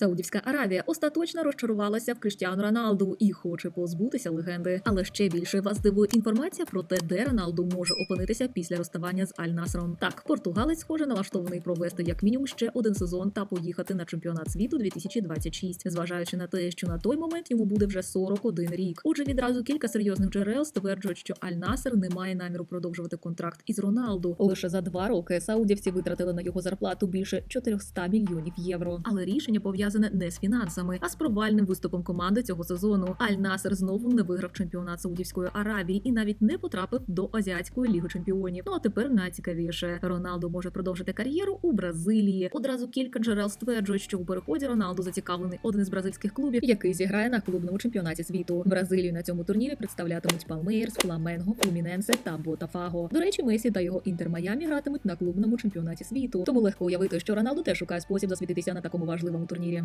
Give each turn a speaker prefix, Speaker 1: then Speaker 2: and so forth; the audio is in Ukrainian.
Speaker 1: Саудівська Аравія остаточно розчарувалася в Криштіану Роналду і хоче позбутися легенди. Але ще більше вас дивує інформація про те, де Роналду може опинитися після розставання з Аль Насром. Так, португалець схоже налаштований провести як мінімум ще один сезон та поїхати на чемпіонат світу 2026, зважаючи на те, що на той момент йому буде вже 41 рік. Отже, відразу кілька серйозних джерел стверджують, що Аль Насер не має наміру продовжувати контракт із Роналду. Лише за два роки саудівці витратили на його зарплату більше 400 мільйонів євро. Але рішення пов'язане не з фінансами, а з провальним виступом команди цього сезону. Аль Насер знову не виграв чемпіонат Саудівської Аравії і навіть не потрапив до Азіатської ліги чемпіонів. Ну а тепер найцікавіше. Роналду може продовжити кар'єру у Бразилії. Одразу кілька джерел стверджують, що у переході Роналду зацікавлений один із бразильських клубів, який зіграє на клубному чемпіонаті світу. Бразилію на цьому турнірі представлятимуть Палмейрс, Фламенго, Флуміненсе та Ботафаго. До речі, Месі та його інтер Майамі гратимуть на клубному чемпіонаті світу. Тому легко уявити, що Роналду теж шукає спосіб засвітитися на такому важливому турнірі.